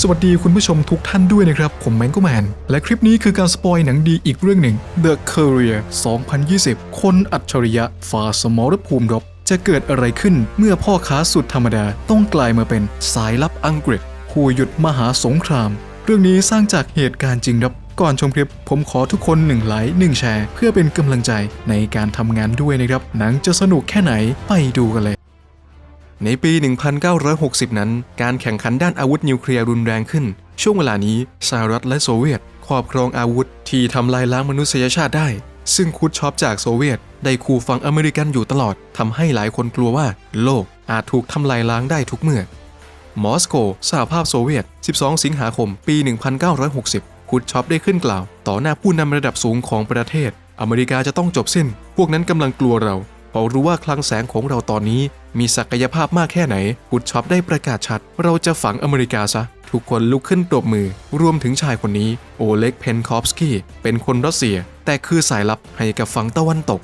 สวัสดีคุณผู้ชมทุกท่านด้วยนะครับ ผมแมงก็แมน และคลิปนี้คือการสปอยหนังดีอีกเรื่องหนึ่ง The Courier 2020 คนอัจฉริยะฝ่าสมรภูมิรบจะเกิดอะไรขึ้นเมื่อพ่อค้าสุดธรรมดาต้องกลายมาเป็นสายลับอังกฤษผู้หยุดมหาสงคราม เรื่องนี้สร้างจากเหตุการณ์จริงครับก่อนชมคลิป ผมขอทุกคนหนึ่งไลค์หนึ่งแชร์ เพื่อเป็นกำลังใจในการทำงานด้วยนะครับ หนังจะสนุกแค่ไหนไปดูกันเลย ในปี 1960 นั้น การแข่งขันด้านอาวุธนิวเคลียร์รุนแรงขึ้น ช่วงเวลานี้สหรัฐและโซเวียตครอบครองอาวุธที่ทำลายล้างมนุษยชาติได้ ซึ่งคุดชอปจากโซเวียต ได้คู่ฟังอเมริกันอยู่ตลอดทำให้หลายคนกลัวว่า โลกอาจถูกทำลายล้างได้ทุกเมื่อ มอสโกสหภาพโซเวียต 12 สิงหาคม ปี 1960 คุดชอปได้ขึ้นกล่าว ต่อหน้าผู้นำระดับสูงของประเทศ อเมริกาจะต้องจบสิ้น พวกนั้นกำลังกลัวเรา พราะรู้ว่าคลังแสงของเราตอนนี้มีศักยภาพมากแค่ไหนคุดชอปได้ประกาศชัด เราจะฝังอเมริกาซะ ทุกคนลุกขึ้นปรบมือ รวมถึงชายคนนี้ โอเล็กเพนคอฟสกี้ เป็นคนรัสเซีย แต่คือสายลับให้กับฝั่งตะวันตก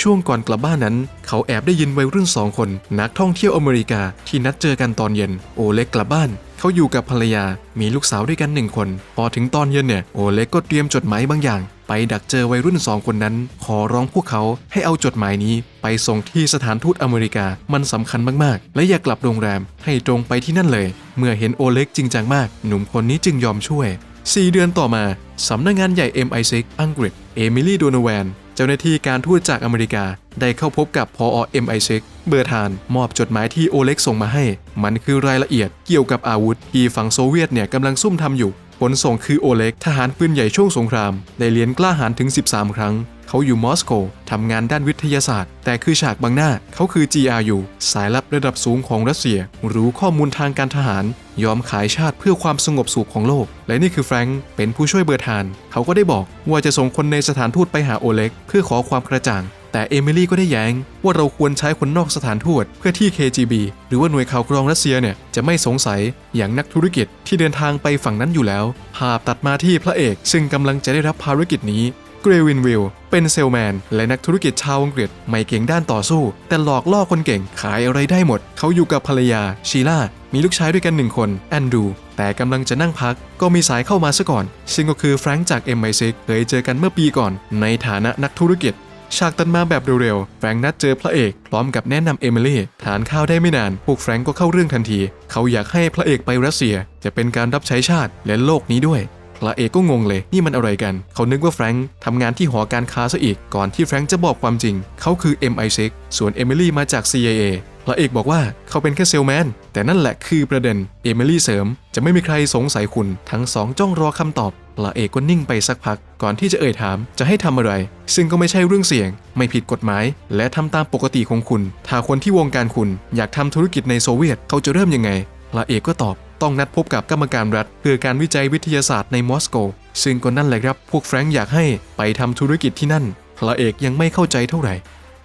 ช่วงก่อนกลับบ้านนั้น เขาแอบได้ยินวัยรุ่นสองคน นักท่องเที่ยวอเมริกาที่นัดเจอกันตอนเย็น โอเล็กกลับบ้าน เขาอยู่กับภรรยา มีลูกสาวด้วยกันหนึ่งคน พอถึงตอนเย็นเนี่ย โอเล็กก็เตรียมจดหมายบางอย่าง ไปดักเจอวัยรุ่นสองคนนั้น ขอร้องพวกเขาให้เอาจดหมายนี้ ไปส่งที่สถานทูตอเมริกามันสำคัญมากๆ และอย่ากลับโรงแรมให้ตรงไปที่นั่นเลย เมื่อเห็นโอเล็กจริงจังมาก หนุ่มคนนี้จึงยอมช่วย 4 เดือนต่อมาสำนักงงานใหญ่ MI6 อังกฤษเอมิลี่โดนแวนเจ้าหน้าที่การทูตจากอเมริกา ได้เข้าพบกับพอ MI6 เบอร์ธานมอบจดหมายที่โอเล็กส่งมาให้ มันคือรายละเอียดเกี่ยวกับอาวุธที่ฝั่งโซเวียตเนี่ยกำลังซุ่มทำอยู่ ผลส่งคือโอเล็ก ทหารปืนใหญ่ช่วงสงคราม ได้เรียนกล้าหาญถึง 13 ครั้ง เขาอยู่มอสโกทำงานด้านวิทยาศาสตร์ แต่คือฉากบังหน้า เขาคือ GRU สายลับระดับสูงของรัสเซีย รู้ข้อมูลทางการทหาร ยอมขายชาติเพื่อความสงบสุขของโลก และนี่คือแฟรงค์เป็นผู้ช่วยเบอร์ธาน เขาก็ได้บอกว่าจะส่งคนในสถานทูตไปหาโอเล็ก เพื่อขอความกระจ่าง แต่เอมิลี่ก็ได้แย้งว่าเราควรใช้คนนอกสถานทูตเพื่อที่ KGB หรือว่าหน่วยข่าวกรองรัสเซียเนี่ยจะไม่สงสัยอย่างนักธุรกิจที่เดินทางไปฝั่งนั้นอยู่แล้ว ภาพตัดมาที่พระเอก ซึ่งกำลังจะได้รับภารกิจนี้เกรวินวิลเป็นเซลแมน และนักธุรกิจชาวอังกฤษไม่เก่งด้านต่อสู้ แต่หลอกล่อคนเก่งขายอะไรได้หมด เขาอยู่กับภรรยาชีล่า มีลูกชายด้วยกันหนึ่งคนแอนดรูแต่กำลังจะนั่งพักก็มีสายเข้ามาซะก่อน ซึ่งก็คือแฟรงค์จาก MI6 เคยเจอกันเมื่อปีก่อน ในฐานะนักธุรกิจ ฉากตัดมาแบบเร็วๆ แฟรงค์นัดเจอพระเอกพร้อมกับแนะนำเอมิลี่ทานข้าวได้ไม่นาน พวกแฟรงค์ก็เข้าเรื่องทันที เขาอยากให้พระเอกไปรัสเซีย จะเป็นการรับใช้ชาติและโลกนี้ด้วยพระเอกก็งงเลยนี่มันอะไรกัน เขานึกว่าแฟรงค์ทำงานที่หอการค้าซะอีก ก่อนที่แฟรงค์จะบอกความจริง เขาคือ MI6 ส่วนเอมิลี่มาจาก CIA พระเอกบอกว่าเขาเป็นแค่เซลแมน แต่นั่นแหละคือประเด็น เอมิลี่เสริม จะไม่มีใครสงสัยคุณ ทั้งสองจ้องรอคำตอบ พระเอกก็นิ่งไปสักพัก ก่อนที่จะเอ่ยถามจะให้ทำอะไร ซึ่งก็ไม่ใช่เรื่องเสี่ยง ไม่ผิดกฎหมาย และทำตามปกติของคุณ ถ้าคนที่วงการคุณอยากทำธุรกิจในโซเวียตเขาจะเริ่มยังไงพระเอกก็ตอบต้องนัดพบกับกรรมการรัฐ เพื่อการวิจัยวิทยาศาสตร์ในมอสโก ซึ่งก็นั่นแหละครับ พวกแฟรงค์อยากให้ไปทำธุรกิจที่นั่นพระเอกยังไม่เข้าใจเท่าไหร่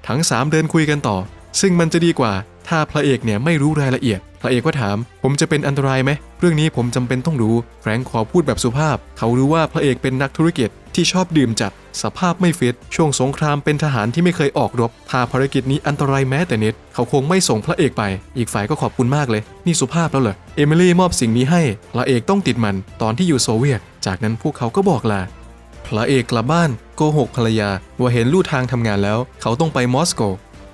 ทั้ง 3 เดินคุยกันต่อ ซึ่งมันจะดีกว่า ถ้าพระเอกเนี่ยไม่รู้รายละเอียด พระเอกก็ถาม ผมจะเป็นอันตรายไหม เรื่องนี้ผมจำเป็นต้องรู้ แฟรงค์ขอพูดแบบสุภาพ เขารู้ว่าพระเอกเป็นนักธุรกิจที่ชอบดื่มจัด สภาพไม่ฟิต ช่วงสงครามเป็นทหารที่ไม่เคยออกรบ ถ้าภารกิจนี้อันตรายแม้แต่นิด เขาคงไม่ส่งพระเอกไป อีกฝ่ายก็ขอบคุณมากเลย นี่สุภาพแล้วเหรอ เอมิลี่มอบสิ่งนี้ให้ พระเอกต้องติดมัน ตอนที่อยู่โซเวียต จากนั้นพวกเขาก็บอกลา พระเอกกลับบ้านโกหกภรรยาว่าเห็นลู่ทางทำงานแล้ว เขาต้องไปมอสโก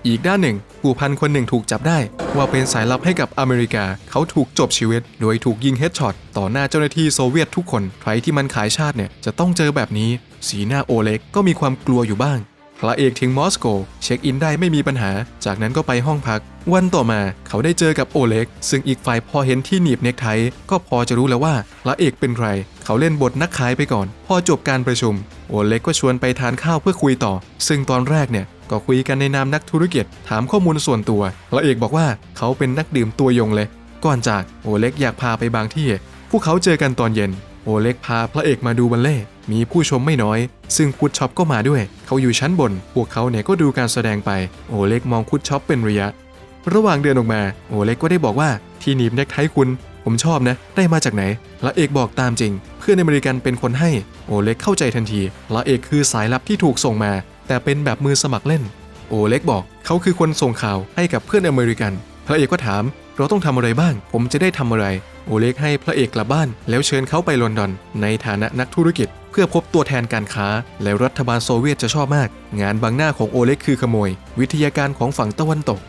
อีกด้านหนึ่งผู้พันคนหนึ่งถูกจับได้ ว่าเป็นสายลับให้กับอเมริกา เขาถูกจบชีวิต โดยถูกยิงเฮดช็อตต่อหน้าเจ้าหน้าที่โซเวียตทุกคน ใครที่มันขายชาติเนี่ยจะต้องเจอแบบนี้ สีหน้าโอเล็กก็มีความกลัวอยู่บ้าง พระเอกถึงมอสโก เช็คอินได้ไม่มีปัญหา จากนั้นก็ไปห้องพัก วันต่อมาเขาได้เจอกับโอเล็ก ซึ่งอีกฝ่ายพอเห็นที่หนีบเนคไทก็พอจะรู้แล้วว่าพระเอกเป็นใคร เขาเล่นบทนักขายไปก่อน พอจบการประชุม โอเล็กก็ชวนไปทานข้าวเพื่อคุยต่อ ซึ่งตอนแรกเนี่ย ก็คุยกันในนามนักธุรกิจถามข้อมูลส่วนตัวพระเอกบอกว่าเขาเป็นนักดื่มตัวยงเลย ก่อนจากโอเล็กอยากพาไปบางที่ พวกเขาเจอกันตอนเย็น โอเล็กพาพระเอกมาดูบัลเล่มีผู้ชมไม่น้อย ซึ่งคุดช็อปก็มาด้วย เขาอยู่ชั้นบน พวกเขาเนี่ยก็ดูการแสดงไป โอเล็กมองคุดช็อปเป็นระยะ ระหว่างเดินออกมา โอเล็กก็ได้บอกว่าที่หนีบเน็กไทคุณ ผมชอบนะ ได้มาจากไหนพระเอกบอกตามจริง เพื่อนอเมริกันเป็นคนให้ โอเล็กเข้าใจทันทีพระเอกคือสายลับที่ถูกส่งมา แต่เป็นแบบมือสมัครเล่น โอเล็กบอกเขาคือคนส่งข่าวให้กับเพื่อนอเมริกันพระเอกก็ถาม เราต้องทำอะไรบ้าง ผมจะได้ทำอะไร โอเล็กให้พระเอกกลับบ้าน แล้วเชิญเขาไปลอนดอน ในฐานะนักธุรกิจ เพื่อพบตัวแทนการค้า และรัฐบาลโซเวียตจะชอบมาก งานบังหน้าของโอเล็กคือขโมย วิทยาการของฝั่งตะวันตก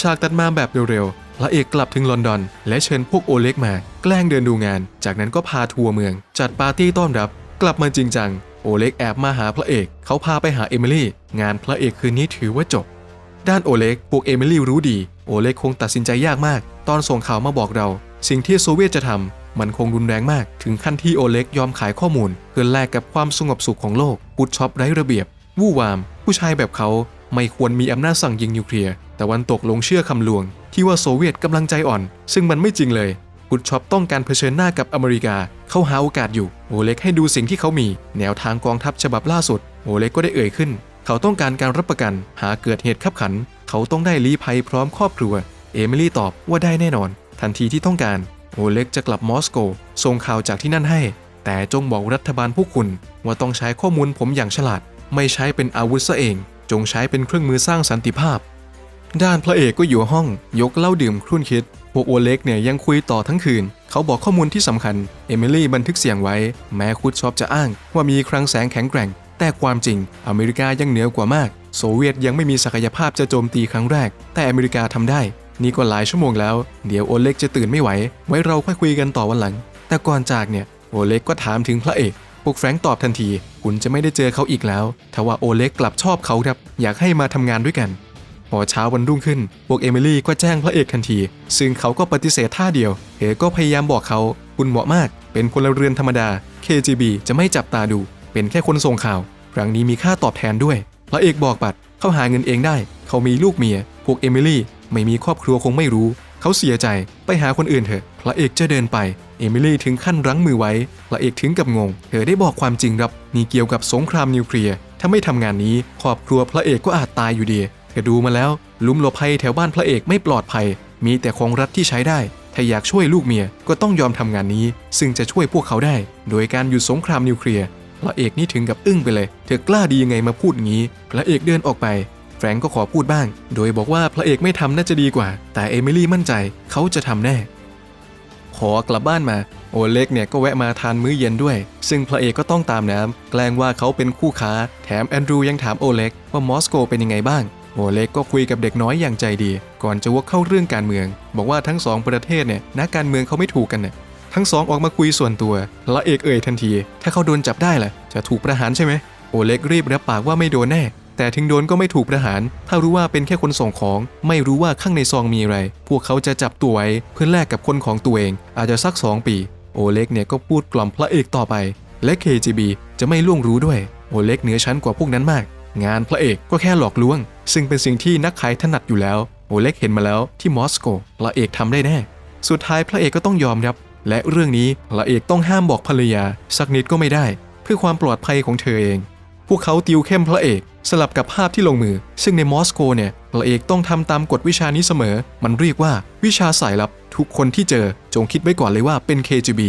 ฉากตัดมาแบบเร็วๆ พระเอกกลับถึงลอนดอน และเชิญพวกโอเล็กมา แกล้งเดินดูงาน จากนั้นก็พาทัวร์เมือง จัดปาร์ตี้ต้อนรับ กลับมาจริงจัง เล็กแอบมาหาพระเอก เขาพาไปหาเอมิลี่ งานพระเอกคืนนี้ถือว่าจบ ด้านโอเล็กพวกเอมิลี่รู้ดี โอเล็กคงตัดสินใจยากมาก ตอนส่งข่าวมาบอกเรา สิ่งที่โซเวียตจะทำมันคงรุนแรงมาก ถึงขั้นที่โอเล็กยอมขายข้อมูล เพื่อแลกกับความสงบสุขของโลกปุดช็อปไร้ระเบียบ วู่วาม ผู้ชายแบบเขาไม่ควรมีอำนาจสั่งยิงนิวเคลียร์แต่วันตกลงเชื่อคำลวง ที่ว่าโซเวียตกำลังใจอ่อน ซึ่งมันไม่จริงเลย ปุดช็อปต้องการเผชิญหน้ากับอเมริกา เขาหาโอกาสอยู่ โอเล็กให้ดูสิ่งที่เขามี แนวทางกองทัพฉบับล่าสุด โอเล็กก็ได้เอ่ยขึ้น เขาต้องการการรับประกัน หาเกิดเหตุขับขัน เขาต้องได้ลี้ภัยพร้อมครอบครัว เอมิลี่ตอบว่าได้แน่นอน ทันทีที่ต้องการ โอเล็กจะกลับมอสโก ส่งข่าวจากที่นั่นให้ แต่จงบอกรัฐบาลพวกคุณ ว่าต้องใช้ข้อมูลผมอย่างฉลาด ไม่ใช้เป็นอาวุธซะเอง จงใช้เป็นเครื่องมือสร้างสันติภาพ ด้านพระเอกก็อยู่ห้อง ยกเหล้าดื่มครุ่นคิด พวกโอเล็กเนี่ยยังคุยต่อทั้งคืน เขาบอกข้อมูลที่สำคัญ เอมิลี่บันทึกเสียงไว้ แม้คุดชอบจะอ้างว่ามีคลังแสงแข็งแกร่ง แต่ความจริง อเมริกายังเหนือกว่ามาก โซเวียตยังไม่มีศักยภาพจะโจมตีครั้งแรก แต่อเมริกาทำได้ นี่ก็หลายชั่วโมงแล้ว เดี๋ยวโอเล็กจะตื่นไม่ไหว ไว้เราค่อยคุยกันต่อวันหลัง แต่ก่อนจากเนี่ย โอเล็กก็ถามถึงพระเอก พวกแฟรงตอบทันที คุณจะไม่ได้เจอเขาอีกแล้วทว่าโอเล็กกลับชอบเขาครับ อยากให้มาทำงานด้วยกัน พอเช้าวันรุ่งขึ้นพวกเอมิลี่ก็แจ้งพระเอกทันที ซึ่งเขาก็ปฏิเสธท่าเดียว เอก็พยายามบอกเขา คุณเหมาะมาก เป็นพลเรือนธรรมดา KGB จะไม่จับตาดู เป็นแค่คนส่งข่าว ครั้งนี้มีค่าตอบแทนด้วย พระเอกบอกปัด เขาหาเงินเองได้ เขามีลูกเมีย พวกเอมิลี่ไม่มีครอบครัวคงไม่รู้ เขาเสียใจ ไปหาคนอื่นเถอะ พระเอกจะเดินไป เอมิลี่ถึงขั้นรั้งมือไว้ พระเอกถึงกับงง เธอได้บอกความจริงครับ นี่เกี่ยวกับสงครามนิวเคลียร์ ถ้าไม่ทำงานนี้ ครอบครัวพระเอกก็อาจตายอยู่ดี เธอดูมาแล้วลุมหลบภัยแถวบ้านพระเอกไม่ปลอดภัย มีแต่ของรัฐที่ใช้ได้ ถ้าอยากช่วยลูกเมียก็ต้องยอมทำงานนี้ ซึ่งจะช่วยพวกเขาได้ โดยการหยุดสงครามนิวเคลียร์พระเอกนี่ถึงกับอึ้งไปเลย เธอกล้าดียังไงมาพูดงี้ พระเอกเดินออกไป แฟรงก์ก็ขอพูดบ้าง โดยบอกว่าพระเอกไม่ทำน่าจะดีกว่า แต่เอมิลี่มั่นใจเขาจะทำแน่ ขอกลับบ้านมาโอเล็กเนี่ยก็แวะมาทานมื้อเย็นด้วย ซึ่งพระเอกก็ต้องตามน้ำแกล้งว่าเขาเป็นคู่ค้า แถมแอนดรูยังถามโอเล็กว่ามอสโกเป็นยังไงบ้าง โอเล็กก็คุยกับเด็กน้อยอย่างใจดี ก่อนจะวกเข้าเรื่องการเมือง บอกว่าทั้งสองประเทศเนี่ยนักการเมืองเขาไม่ถูกกันเนี่ยทั้งสองออกมาคุยส่วนตัวพระเอกเอ่ยทันที ถ้าเขาโดนจับได้ล่ะ จะถูกประหารใช่ไหมโอเล็กรีบรับปากว่าไม่โดนแน่แต่ถึงโดนก็ไม่ถูกประหาร ถ้ารู้ว่าเป็นแค่คนส่งของ ไม่รู้ว่าข้างในซองมีอะไร พวกเขาจะจับตัวไว้เพื่อแลกกับคนของตัวเอง อาจจะสัก 2 ปี โอเล็กเนี่ยก็พูดกล่อมพระเอกต่อไป และ KGB จะไม่ล่วงรู้ด้วย โอเล็กเหนือชั้นกว่าพวกนั้นมาก งานพระเอกก็แค่หลอกลวง ซึ่งเป็นสิ่งที่นักขายถนัดอยู่แล้วโอเล็กเห็นมาแล้วที่มอสโกพระเอกทำได้แน่ สุดท้ายพระเอกก็ต้องยอมรับ และเรื่องนี้พระเอกต้องห้ามบอกภรรยา สักนิดก็ไม่ได้ เพื่อความปลอดภัยของเธอเอง พวกเขาติวเข้มพระเอกสลับกับภาพที่ลงมือ ซึ่งในมอสโกเนี่ยพระเอกต้องทำตามกฎวิชานี้เสมอ มันเรียกว่าวิชาสายลับ ทุกคนที่เจอจงคิดไว้ก่อนเลยว่าเป็น KGB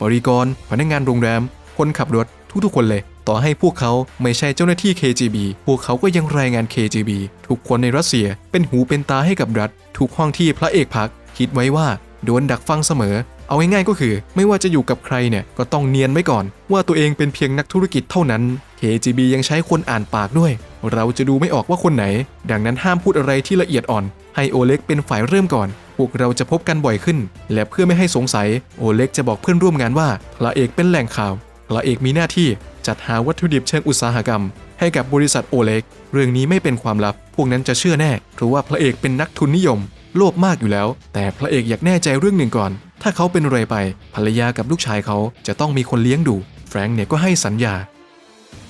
บริกร พนักงานโรงแรม คนขับรถทุกๆคนเลย ต่อให้พวกเขาไม่ใช่เจ้าหน้าที่ KGB พวกเขาก็ยังรายงาน KGB ทุกคนในรัสเซียเป็นหูเป็นตาให้กับรัฐ ทุกห้องที่พระเอกพัก คิดไว้ว่าโดนดักฟังเสมอ เอาง่ายๆก็คือ ไม่ว่าจะอยู่กับใครเนี่ยก็ต้องเนียนไว้ก่อน ว่าตัวเองเป็นเพียงนักธุรกิจเท่านั้น KGB ยังใช้คนอ่านปากด้วย เราจะดูไม่ออกว่าคนไหน ดังนั้นห้ามพูดอะไรที่ละเอียดอ่อน ให้โอเล็กเป็นฝ่ายเริ่มก่อนพวกเราจะพบกันบ่อยขึ้น และเพื่อไม่ให้สงสัย โอเล็กจะบอกเพื่อนร่วมงานว่าพระเอกเป็นแหล่งข่าวพระเอกมีหน้าที่ จัดหาวัตถุดิบเชิงอุตสาหกรรม ให้กับบริษัทโอเล็ก เรื่องนี้ไม่เป็นความลับ พวกนั้นจะเชื่อแน่ เพราะว่าพระเอกเป็นนักทุนนิยม โลภมากอยู่แล้ว แต่พระเอกอยากแน่ใจเรื่องหนึ่งก่อน ถ้าเขาเป็นอะไรไป ภรรยากับลูกชายเขาจะต้องมีคนเลี้ยงดู แฟรงค์เนี่ยก็ให้สัญญา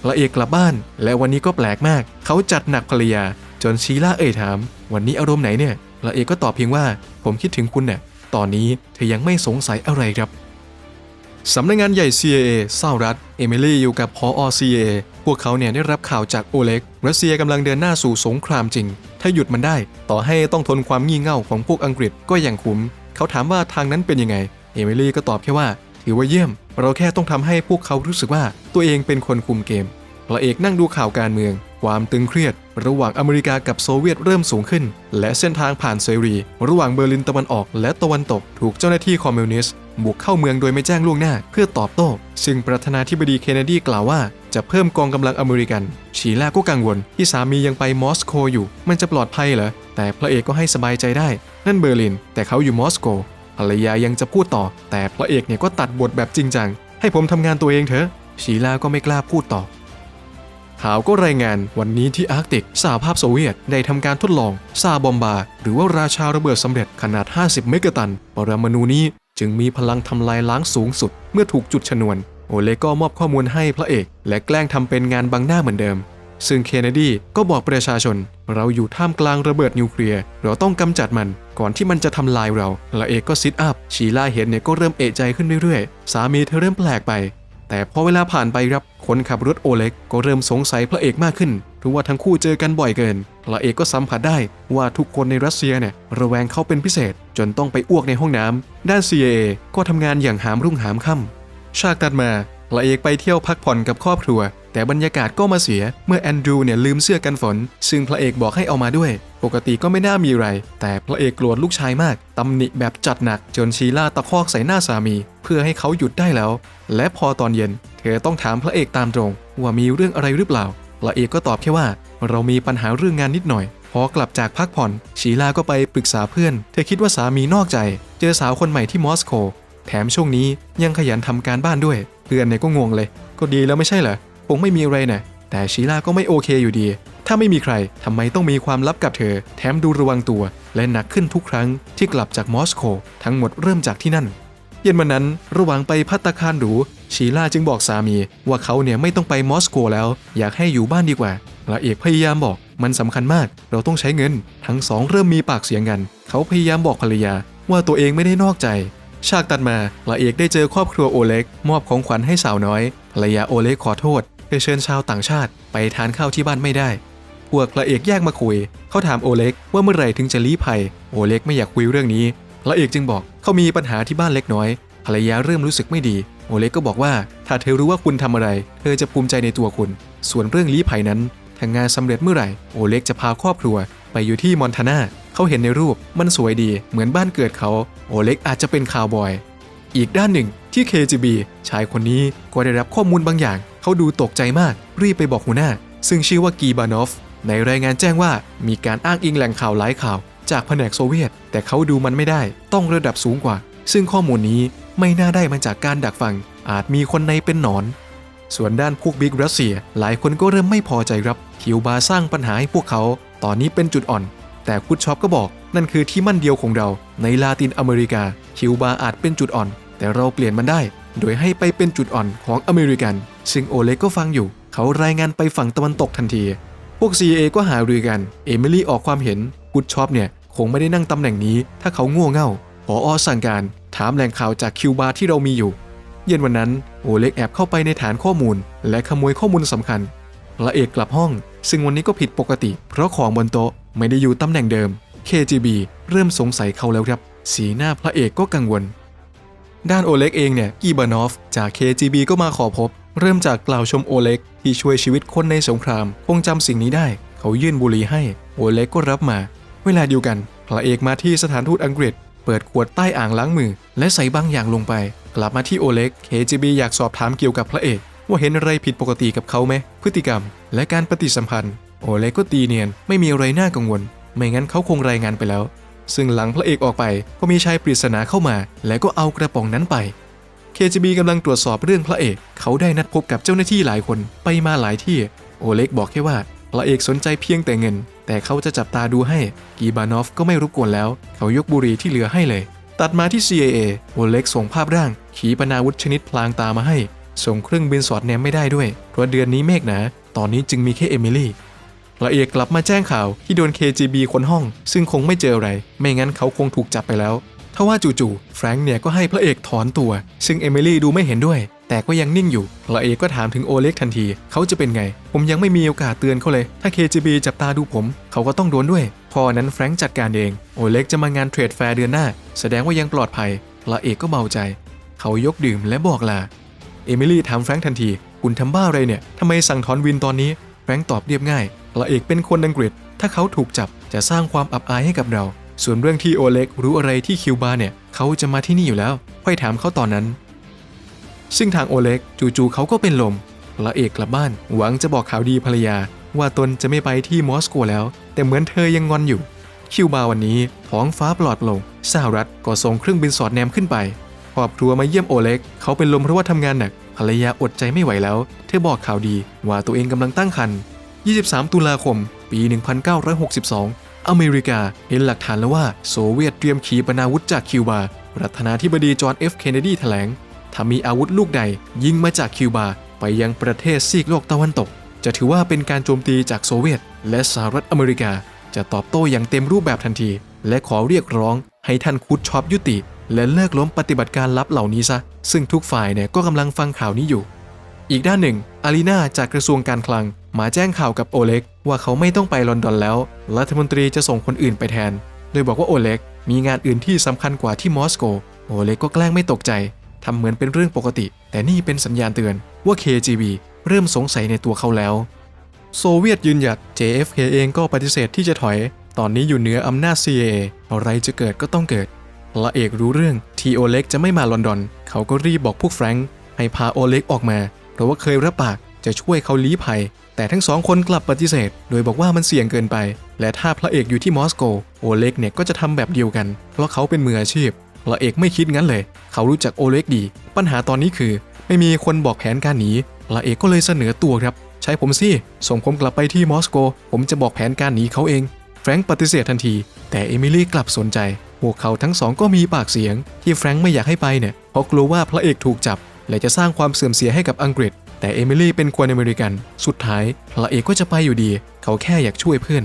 พระเอกกลับบ้าน และวันนี้ก็แปลกมาก เขาจัดหนักภรรยา จนชีล่าเอ่ยถาม วันนี้อารมณ์ไหนเนี่ย พระเอกก็ตอบเพียงว่า ผมคิดถึงคุณเนี่ยตอนนี้เธอยังไม่สงสัยอะไรครับ สำนักงานใหญ่ CIA เศร้ารัฐ เอมิลี่อยู่กับพอ CIA พวกเขาเนี่ยได้รับข่าวจากโอเล็ก รัสเซียกำลังเดินหน้าสู่สงครามจริง ถ้าหยุดมันได้ ต่อให้ต้องทนความงี่เง่าของพวกอังกฤษก็ยังคุ้ม เขาถามว่าทางนั้นเป็นยังไง เอมิลี่ก็ตอบแค่ว่า ถือว่าเยี่ยม เราแค่ต้องทำให้พวกเขารู้สึกว่าตัวเองเป็นคนคุมเกมพระเอกนั่งดูข่าวการเมือง ความตึงเครียด ระหว่างอเมริกากับโซเวียตเริ่มสูงขึ้น และเส้นทางผ่านเสรี ระหว่างเบอร์ลินตะวันออกและตะวันตก ถูกเจ้าหน้าที่คอมมิวนิสต์บุกเข้าเมืองโดยไม่แจ้งล่วงหน้าเพื่อตอบโต้ ซึ่งประธานาธิบดีเคนเนดีกล่าวว่าจะเพิ่มกองกำลังอเมริกัน ชีล่าก็กังวล ที่สามียังไปมอสโกอยู่ มันจะปลอดภัยเหรอ แต่พระเอกก็ให้สบายใจได้ นั่นเบอร์ลิน แต่เขาอยู่มอสโก ภรรยายังจะพูดต่อ แต่พระเอกเนี่ยก็ตัดบทแบบจริงจัง ให้ผมทำงานตัวเองเถอะ ชีล่าก็ไม่กล้าพูดต่อ ข่าวก็รายงานวันนี้ที่อาร์กติกสหภาพโซเวียตได้ทำการทดลองซาบอมบา หรือว่าราชาระเบิดสำเร็จขนาด 50 เมกะตัน ปรมาณูนี้จึงมีพลังทำลายล้างสูงสุด เมื่อถูกจุดชนวน โอเลก็มอบข้อมูลให้พระเอก และแกล้งทำเป็นงานบังหน้าเหมือนเดิม ซึ่งเคนเนดีก็บอกประชาชน เราอยู่ท่ามกลางระเบิดนิวเคลียร์เราต้องกำจัดมัน ก่อนที่มันจะทำลายเราพระเอกก็ซิทอัพชีล่าเห็นเนี่ยก็เริ่มเอะใจขึ้นเรื่อยๆ สามีเธอเริ่มแปลกไป แต่พอเวลาผ่านไปครับคนขับรถโอเล็กก็เริ่มสงสัยพระเอกมากขึ้นเพราะว่าทั้งคู่เจอกันบ่อยเกิน พระเอกก็สัมผัสได้ว่าทุกคนในรัสเซียเนี่ยระแวงเขาเป็นพิเศษ จนต้องไปอ้วกในห้องน้ำด้าน CIA ก็ทำงานอย่างหามรุ่งหามค่ำฉากตัดมาพระเอกไปเที่ยวพักผ่อนกับครอบครัว แต่บรรยากาศก็มาเสียเมื่อแอนดรูเนี่ยลืมเสื้อกันฝน ซึ่งพระเอกบอกให้เอามาด้วย ปกติก็ไม่น่ามีอะไร แต่พระเอกโกรธลูกชายมากตำหนิแบบจัดหนักจนชีล่าตะคอกใส่หน้าสามี เพื่อให้เขาหยุดได้แล้ว และพอตอนเย็น เธอต้องถามพระเอกตามตรง ว่ามีเรื่องอะไรหรือเปล่าพระเอกก็ตอบแค่ว่า เรามีปัญหาเรื่องงานนิดหน่อยพอกลับจากพักผ่อนชีล่าก็ไปปรึกษาเพื่อน เธอคิดว่าสามีนอกใจ เจอสาวคนใหม่ที่มอสโก แถมช่วงนี้ยังขยันทำการบ้านด้วย เพื่อนเนี่ยก็งงเลย ก็ดีแล้วไม่ใช่เหรอ คงไม่มีอะไรนะแต่ชีล่าก็ไม่โอเคอยู่ดี ถ้าไม่มีใครทำไมต้องมีความลับกับเธอ แถมดูระวังตัว และหนักขึ้นทุกครั้งที่กลับจากมอสโก ทั้งหมดเริ่มจากที่นั่น เย็นวันนั้นระหว่างไปพัตตาคารหรูชีล่าจึงบอกสามี ว่าเขาเนี่ยไม่ต้องไปมอสโกแล้ว อยากให้อยู่บ้านดีกว่าพระเอกพยายามบอกมันสำคัญมาก เราต้องใช้เงิน ทั้งสองเริ่มมีปากเสียงกัน เขาพยายามบอกภรรยา ว่าตัวเองไม่ได้นอกใจ ฉากตัดมาพระเอกได้เจอครอบครัวโอเล็ก มอบของขวัญให้สาวน้อย ภรรยาโอเล็กขอโทษ ไปเชิญชาวต่างชาติไปทานข้าวที่บ้านไม่ได้ พวกพระเอกแยกมาคุย เขาถามโอเล็กว่าเมื่อไหร่ถึงจะลี้ภัย โอเล็กไม่อยากคุยเรื่องนี้ พระเอกจึงบอกเขามีปัญหาที่บ้านเล็กน้อย ภรรยาเริ่มรู้สึกไม่ดี โอเล็กก็บอกว่า ถ้าเธอรู้ว่าคุณทำอะไร เธอจะภูมิใจในตัวคุณ ส่วนเรื่องลี้ภัยนั้นถ้างานสำเร็จเมื่อไหร่ โอเล็กจะพาครอบครัว ไปอยู่ที่มอนทานาเขาเห็นในรูปมันสวยดีเหมือนบ้านเกิดเขา โอเล็กอาจจะเป็นคาวบอย อีกด้านหนึ่งที่ KGB ชายคนนี้ก็ได้รับข้อมูลบางอย่าง เขาดูตกใจมาก รีบไปบอกหัวหน้า ซึ่งชื่อว่ากีบานอฟ ในรายงานแจ้งว่ามีการอ้างอิงแหล่งข่าวหลายข่าว จากแผนกโซเวียต แต่เขาดูมันไม่ได้ ต้องระดับสูงกว่า ซึ่งข้อมูลนี้ไม่น่าได้มาจากการดักฟัง อาจมีคนในเป็นหนอน ส่วนด้านพวกบิ๊กรัสเซีย หลายคนก็เริ่มไม่พอใจครับคิวบาสร้างปัญหาให้พวกเขา ตอนนี้เป็นจุดอ่อน แต่คุดช็อปก็บอก นั่นคือที่มั่นเดียวของเราในลาตินอเมริกา คิวบาอาจเป็นจุดอ่อน แต่เราเปลี่ยนมันได้ โดยให้ไปเป็นจุดอ่อนของอเมริกัน ซึ่งโอเล็กก็ฟังอยู่ เขารายงานไปฝั่งตะวันตกทันที พวก CIA ก็หารือกัน เอมิลี่ออกความเห็นกุดช็อปเนี่ยคงไม่ได้นั่งตำแหน่งนี้ ถ้าเขาง่เง่าพออสั่งการถามแหล่งข่าวจากคิวบาที่เรามีอยู่ เย็นวันนั้นโอเล็กแอบเข้าไปในฐานข้อมูล และขโมยข้อมูลสำคัญพระเอกกลับห้อง ซึ่งวันนี้ก็ผิดปกติ เพราะของบนโต๊ะไม่ได้อยู่ตำแหน่งเดิม KGB เริ่มสงสัยเขาแล้วครับ สีหน้าพระเอกก็กังวล ด้านโอเล็กเองเนี่ยกีบานอฟจาก KGB ก็มาขอพบ เริ่มจากกล่าวชมโอเล็ก ที่ช่วยชีวิตคนในสงคราม คงจำสิ่งนี้ได้ เขายื่นบุหรี่ให้ โอเล็กก็รับมา เวลาเดียวกัน พระเอกมาที่สถานทูตอังกฤษ เปิดขวดใต้อ่างล้างมือ และใส่บางอย่างลงไป กลับมาที่โอเล็ก KGB อยากสอบถามเกี่ยวกับพระเอก ว่าเห็นอะไรผิดปกติกับเขาไหมพฤติกรรม และการปฏิสัมพันธ์โอเล็กก็ตีเนียนไม่มีอะไรน่ากังวล ไม่งั้นเขาคงรายงานไปแล้ว ซึ่งหลังพระเอกออกไปก็มีชายปริศนาเข้ามา และก็เอากระป๋องนั้นไป KGB กำลังตรวจสอบเรื่องพระเอก เขาได้นัดพบกับเจ้าหน้าที่หลายคนไปมาหลายที่ โอเล็กบอกแค่ว่าพระเอกสนใจเพียงแต่เงิน แต่เขาจะจับตาดูให้ กีบานอฟก็ไม่รบกวนแล้ว เขายกบุหรี่ที่เหลือให้เลย ตัดมาที่ CIA โอเล็กส่งภาพร่าง ขีปนาวุธชนิดพลางตามาให้ ส่งเครื่องบินสอดแนมไม่ได้ด้วย เพราะเดือนนี้เมฆหนา ตอนนี้จึงมีแค่เอมิลี่ พระเอกกลับมาแจ้งข่าวที่โดน KGB คนห้อง ซึ่งคงไม่เจออะไร ไม่งั้นเขาคงถูกจับไปแล้วทว่าจู่ๆแฟรงค์เนี่ยก็ให้พระเอกถอนตัว ซึ่งเอมิลี่ดูไม่เห็นด้วย แต่ก็ยังนิ่งอยู่พระเอกก็ถามถึงโอเล็กทันที เขาจะเป็นไง ผมยังไม่มีโอกาสเตือนเขาเลย ถ้า KGB จับตาดูผม เขาก็ต้องโดนด้วย พอนั้นแฟรงค์จัดการเอง โอเล็กจะมางานเทรดแฟร์เดือนหน้า แสดงว่ายังปลอดภัยพระเอกก็เบาใจ เขายกดื่มและบอกลา เอมิลี่ถามแฟรงค์ทันที คุณทำบ้าอะไรเนี่ยทำไมสั่งถอนวินตอนนี้ แฟรงค์ตอบเรียบง่าย พระเอกเป็นคนอังกฤษ ถ้าเขาถูกจับจะสร้างความอับอายให้กับเรา ส่วนเรื่องที่โอเล็กรู้อะไรที่คิวบาเนี่ยเขาจะมาที่นี่อยู่แล้วค่อยถามเขาตอนนั้น ซึ่งทางโอเล็กจู่ๆเขาก็เป็นลมพระเอกกลับบ้าน หวังจะบอกข่าวดีภรรยา ว่าตนจะไม่ไปที่มอสโกแล้ว แต่เหมือนเธอยังงอนอยู่ คิวบาวันนี้ท้องฟ้าปลอดโปร่งสหรัฐก็ส่งเครื่องบินสอดแนมขึ้นไปครอบครัวมาเยี่ยมโอเล็ก เขาเป็นลมเพราะว่าทำงานหนักภรรยาอดใจไม่ไหวแล้ว เธอบอกข่าวดีว่าตัวเองกำลังตั้งครรภ์ 23 ตุลาคม ปี 1962 อเมริกาเห็นหลักฐานแล้วว่าโซเวียตเตรียมขีปนาวุธจากคิวบา ประธานาธิบดีจอห์นเอฟเคนเนดีแถลง ถ้ามีอาวุธลูกใดยิงมาจากคิวบา ไปยังประเทศซีกโลกตะวันตก จะถือว่าเป็นการโจมตีจากโซเวียต และสหรัฐอเมริกา จะตอบโต้อย่างเต็มรูปแบบทันที และขอเรียกร้องให้ท่านคุดชอบยุติ และเลิกล้มปฏิบัติการลับเหล่านี้ซะ ซึ่งทุกฝ่ายเนี่ยก็กำลังฟังข่าวนี้อยู่ อีกด้านหนึ่งอารีนาจากกระทรวงการคลังมาแจ้งข่าวกับโอเล็กว่าเขาไม่ต้องไปลอนดอนแล้ว รัฐมนตรีจะส่งคนอื่นไปแทน โดยบอกว่าโอเล็กมีงานอื่นที่สำคัญกว่าที่มอสโก โอเล็กก็แกล้งไม่ตกใจทำเหมือนเป็นเรื่องปกติ แต่นี่เป็นสัญญาณเตือนว่า KGB เริ่มสงสัยในตัวเขาแล้ว โซเวียตยืนหยัด JFK เองก็ปฏิเสธที่จะถอย ตอนนี้อยู่เหนืออำนาจ CIA อะไรจะเกิดก็ต้องเกิดพระเอกรู้เรื่องที่โอเล็กจะไม่มาลอนดอน เขาก็รีบบอกพวกแฟรงค์ให้พาโอเล็กออกมา เพราะว่าเคยรับปากจะช่วยเขาลี้ภัย แต่ทั้งสองคนกลับปฏิเสธ โดยบอกว่ามันเสี่ยงเกินไป และถ้าพระเอกอยู่ที่มอสโก โอเล็กเนี่ยก็จะทำแบบเดียวกัน เพราะเขาเป็นมืออาชีพ พระเอกไม่คิดงั้นเลย เขารู้จักโอเล็กดี ปัญหาตอนนี้คือ ไม่มีคนบอกแผนการหนี พระเอกก็เลยเสนอตัวครับ ใช้ผมสิ ส่งผมกลับไปที่มอสโก ผมจะบอกแผนการหนีเขาเอง แฟรงค์ปฏิเสธทันที แต่เอมิลี่กลับสนใจ พวกเขาทั้งสองก็มีปากเสียง ที่แฟรงค์ไม่อยากให้ไปเนี่ย เพราะกลัวว่าพระเอกถูกจับ และจะสร้างความเสื่อมเสียให้กับอังกฤษ แต่เอมิลี่เป็นคนอเมริกัน สุดท้ายพระเอกก็จะไปอยู่ดี เขาแค่อยากช่วยเพื่อน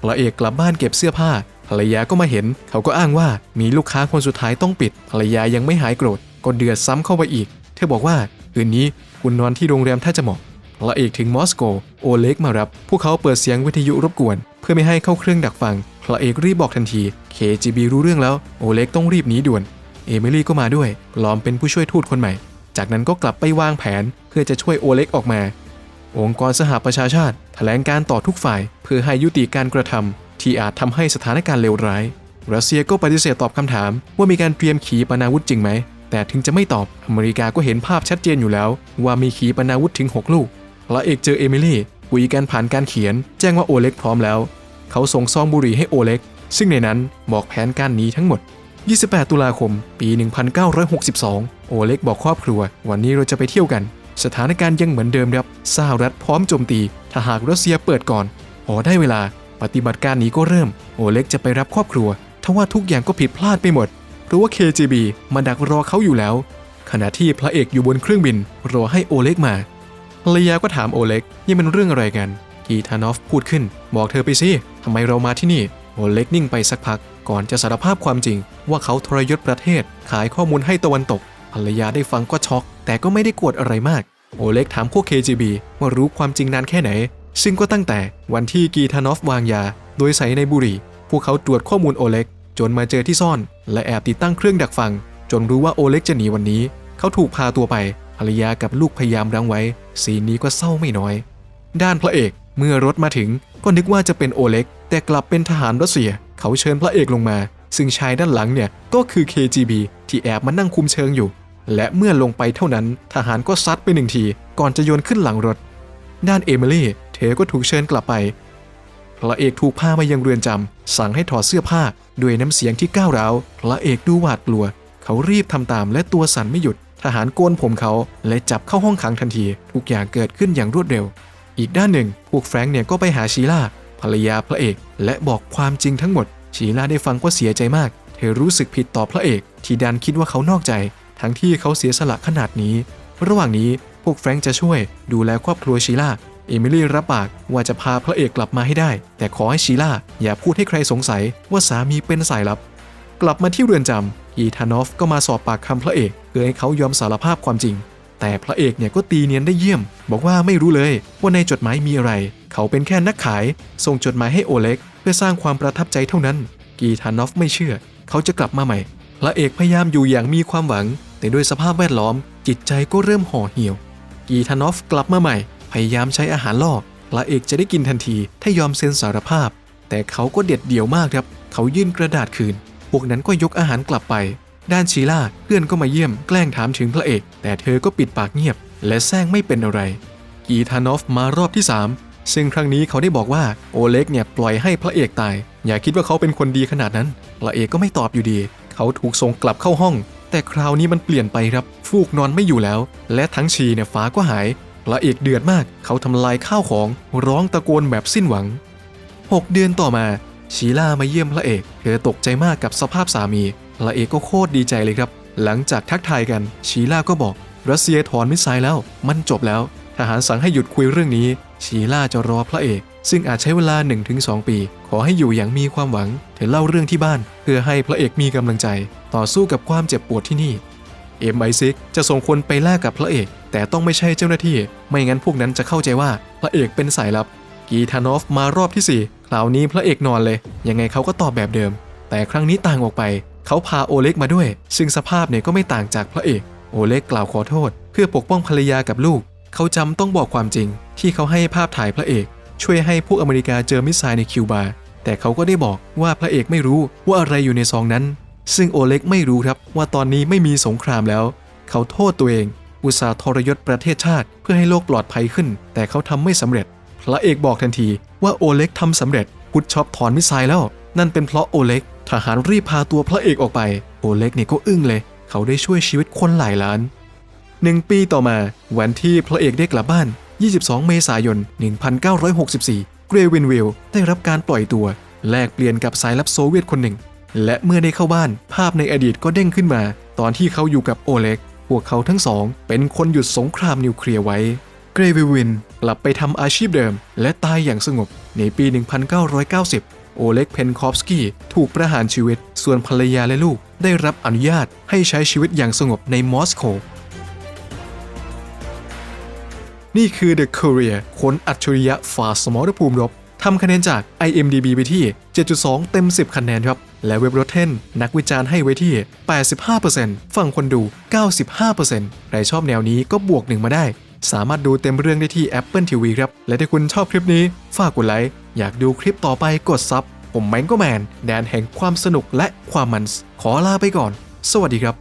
พระเอกกลับบ้านเก็บเสื้อผ้าภรรยาก็มาเห็น เขาก็อ้างว่ามีลูกค้าคนสุดท้ายต้องปิดภรรยายังไม่หายโกรธก็เดือดซ้ำเข้าไปอีก เธอบอกว่าคืนนี้คุณนอนที่โรงแรมถ้าจะเหมาะพระเอกถึงมอสโก โอเล็กมารับ พวกเขาเปิดเสียงวิทยุรบกวน เพื่อไม่ให้เข้าเครื่องดักฟังพระเอกรีบบอกทันที KGB รู้เรื่องแล้ว โอเล็กต้องรีบหนีด่วน เอมิลี่ก็มาด้วยปลอมเป็นผู้ช่วยทูตคนใหม่ จากนั้นก็กลับไปวางแผนเพื่อจะช่วยโอเล็กออกมา องค์กรสหประชาชาติแถลงการต่อทุกฝ่าย เพื่อให้ยุติการกระทำที่อาจทำให้สถานการณ์เลวร้าย รัสเซียก็ปฏิเสธตอบคำถาม ว่ามีการเตรียมขีปนาวุธจริงไหม แต่ถึงจะไม่ตอบอเมริกาก็เห็นภาพชัดเจนอยู่แล้ว ว่ามีขีปนาวุธถึง 6 ลูกพระเอกเจอเอมิลี่คุยกันผ่านการเขียน แจ้งว่าโอเล็กพร้อมแล้ว เขาส่งซองบุหรี่ให้โอเล็กซึ่งในนั้นบอกแผนการหนีทั้งหมด 28 ตุลาคม ปี 1962 โอเล็กบอกครอบครัว วันนี้เราจะไปเที่ยวกัน สถานการณ์ยังเหมือนเดิมครับสหรัฐพร้อมโจมตี ถ้าหากรัสเซียเปิดก่อนพอได้เวลา ปฏิบัติการนี้ก็เริ่ม โอเล็กจะไปรับครอบครัวทว่าทุกอย่างก็ผิดพลาดไปหมด เพราะว่า KGB มาดักรอเขาอยู่แล้ว ขณะที่พระเอกอยู่บนเครื่องบิน รอให้โอเล็กมาภรรยาก็ถามโอเล็กนี่มันเรื่องอะไรกันกีทานอฟพูดขึ้น บอกเธอไปสิทำไมเรามาที่นี่ โอเล็กนิ่งไปสักพัก ก่อนจะสารภาพความจริง ว่าเขาทรยศประเทศ ขายข้อมูลให้ตะวันตก ภรรยาได้ฟังก็ช็อก แต่ก็ไม่ได้โกรธอะไรมาก โอเล็กถามพวก KGB ว่ารู้ความจริงนานแค่ไหน ซึ่งก็ตั้งแต่วันที่กีทานอฟวางยา โดยใส่ในบุหรี่ พวกเขาตรวจข้อมูลโอเล็ก จนมาเจอที่ซ่อน และแอบติดตั้งเครื่องดักฟัง จนรู้ว่าโอเล็กจะหนีวันนี้ เขาถูกพาตัวไป ภรรยากับลูกพยายามรั้งไว้ สีนนี้ก็เศร้าไม่น้อย ด้านพระเอกเมื่อรถมาถึงก็นึกว่าจะเป็นโอเล็ก แต่กลับเป็นทหารรัสเซีย เขาเชิญพระเอกลงมา ซึ่งชายด้านหลังเนี่ยก็คือ KGB ที่แอบมานั่งคุมเชิงอยู่ และเมื่อลงไปเท่านั้นทหารก็ซัดไปหนึ่งที ก่อนจะโยนขึ้นหลังรถ ด้านเอมิลี่เธอก็ถูกเชิญกลับไป พระเอกถูกพามายังเรือนจำสั่งให้ถอดเสื้อผ้าด้วยน้ำเสียงที่ก้าวร้าว พระเอกดูหวาดกลัว เขารีบทำตามและตัวสั่นไม่หยุด ทหารโกนผมเขาและจับเข้าห้องขังทันที ทุกอย่างเกิดขึ้นอย่างรวดเร็ว อีกด้านหนึ่งพวกแฟรงค์เนี่ยก็ไปหาชีล่า ภรรยาพระเอก และบอกความจริงทั้งหมด ชีล่าได้ฟังก็เสียใจมาก เธอรู้สึกผิดต่อพระเอก ที่ดันคิดว่าเขานอกใจ ทั้งที่เขาเสียสละขนาดนี้ ระหว่างนี้พวกแฟรงค์จะช่วยดูแลครอบครัวชีล่าเอมิลี่รับปากว่าจะพาพระเอกกลับมาให้ได้ แต่ขอให้ชีล่าอย่าพูดให้ใครสงสัยว่าสามีเป็นสายลับ กลับมาที่เรือนจำอีธานอฟก็มาสอบปากคำพระเอกเพื่อให้เขายอมสารภาพความจริง แต่พระเอกเนี่ยก็ตีเนียนได้เยี่ยม บอกว่าไม่รู้เลยว่าในจดหมายมีอะไร เขาเป็นแค่นักขาย ส่งจดหมายให้โอเล็ก เพื่อสร้างความประทับใจเท่านั้น กีธานอฟไม่เชื่อ เขาจะกลับมาใหม่ พระเอกพยายามอยู่อย่างมีความหวัง แต่ด้วยสภาพแวดล้อม จิตใจก็เริ่มห่อเหี่ยว กีธานอฟกลับมาใหม่ พยายามใช้อาหารล่อพระเอกจะได้กินทันทีถ้ายอมเซ็นสารภาพ แต่เขาก็เด็ดเดี่ยวมากครับ เขายื่นกระดาษคืน พวกนั้นก็ยกอาหารกลับไป ด้านชีล่าเพื่อนก็มาเยี่ยมแกล้งถามถึงพระเอก แต่เธอก็ปิดปากเงียบ และแซงไม่เป็นอะไร กีธานอฟมารอบที่ 3 ซึ่งครั้งนี้เขาได้บอกว่าโอเล็กเนี่ยปล่อยให้พระเอกตาย อย่าคิดว่าเขาเป็นคนดีขนาดนั้น พระเอกก็ไม่ตอบอยู่ดี เขาถูกส่งกลับเข้าห้อง แต่คราวนี้มันเปลี่ยนไปครับฟูกนอนไม่อยู่แล้ว และทั้งชีเนี่ยฟ้าก็หายพระเอกเดือดมาก เขาทำลายข้าวของร้องตะโกนแบบสิ้นหวัง 6 เดือนต่อมาชีล่ามาเยี่ยมพระเอก เธอตกใจมากกับสภาพสามี พระเอกก็โคตรดีใจเลยครับ หลังจากทักทายกัน ชีล่าก็บอก รัสเซียถอนมิสไซล์แล้ว มันจบแล้ว ทหารสั่งให้หยุดคุยเรื่องนี้ ชีล่าจะรอพระเอก ซึ่งอาจใช้เวลา 1-2 ปี ขอให้อยู่อย่างมีความหวัง เธอเล่าเรื่องที่บ้าน เพื่อให้พระเอกมีกำลังใจ ต่อสู้กับความเจ็บปวดที่นี่ MI6 จะส่งคนไปแลกกับพระเอก แต่ต้องไม่ใช่เจ้าหน้าที่ ไม่งั้นพวกนั้นจะเข้าใจว่าพระเอกเป็นสายลับ กีธานอฟมารอบที่4คราวนี้พระเอกนอนเลย ยังไงเขาก็ตอบแบบเดิม แต่ครั้งนี้ต่างออกไป เขาพาโอเล็กมาด้วย ซึ่งสภาพเนี่ยก็ไม่ต่างจากพระเอก โอเล็กกล่าวขอโทษ เพื่อปกป้องภรรยากับลูก เขาจำต้องบอกความจริง ที่เขาให้ภาพถ่ายพระเอก ช่วยให้พวกอเมริกาเจอมิสไซล์ในคิวบา แต่เขาก็ได้บอกว่าพระเอกไม่รู้ว่าอะไรอยู่ในซองนั้น ซึ่งโอเล็กไม่รู้ครับว่าตอนนี้ไม่มีสงครามแล้ว เขาโทษตัวเอง อุตสาห์ทรยศประเทศชาติ เพื่อให้โลกปลอดภัยขึ้น แต่เขาทำไม่สำเร็จ พระเอกบอกทันทีว่าโอเล็กทำสำเร็จพุทช็อบถอนมิสไซล์แล้ว นั่นเป็นเพราะโอเล็ก ทหารรีบพาตัวพระเอกออกไป โอเล็กเนี่ยก็อึ้งเลย เขาได้ช่วยชีวิตคนหลายล้านหนึ่งปีต่อมาวันที่พระเอกได้กลับบ้าน 22 เมษายน 1964 เกรวินวิลได้รับการปล่อยตัว แลกเปลี่ยนกับสายลับโซเวียตคนหนึ่ง และเมื่อได้เข้าบ้านภาพในอดีตก็เด้งขึ้นมา ตอนที่เขาอยู่กับโอเล็ก พวกเขาทั้งสอง เป็นคนหยุดสงครามนิวเคลียร์ไว้ เกรวิวินกลับไปทำอาชีพเดิม และตายอย่างสงบในปี 1990 โอเล็กเพนคอฟสกี้ถูกประหารชีวิต ส่วนภรรยาและลูกได้รับอนุญาตให้ใช้ชีวิตอย่างสงบในมอสโกนี่คือ The Courier คนอัจฉริยะฝ่าสมรภูมิรบทำคะแนนจาก IMDb ไปที่ 7.2 เต็ม 10 คะแนนครับ และเว็บ Rotten นักวิจารณ์ให้ไว้ที่ 85%ฝั่งคนดู 95%ใครชอบแนวนี้ก็บวกหนึ่งมาได้ สามารถดูเต็มเรื่องได้ที่ Apple TV ครับ และถ้าคุณชอบคลิปนี้ ฝากกดไลค์ อยากดูคลิปต่อไปกดซับผมแมงก็แมนแดนแห่งความสนุกและความมันขอลาไปก่อน สวัสดีครับ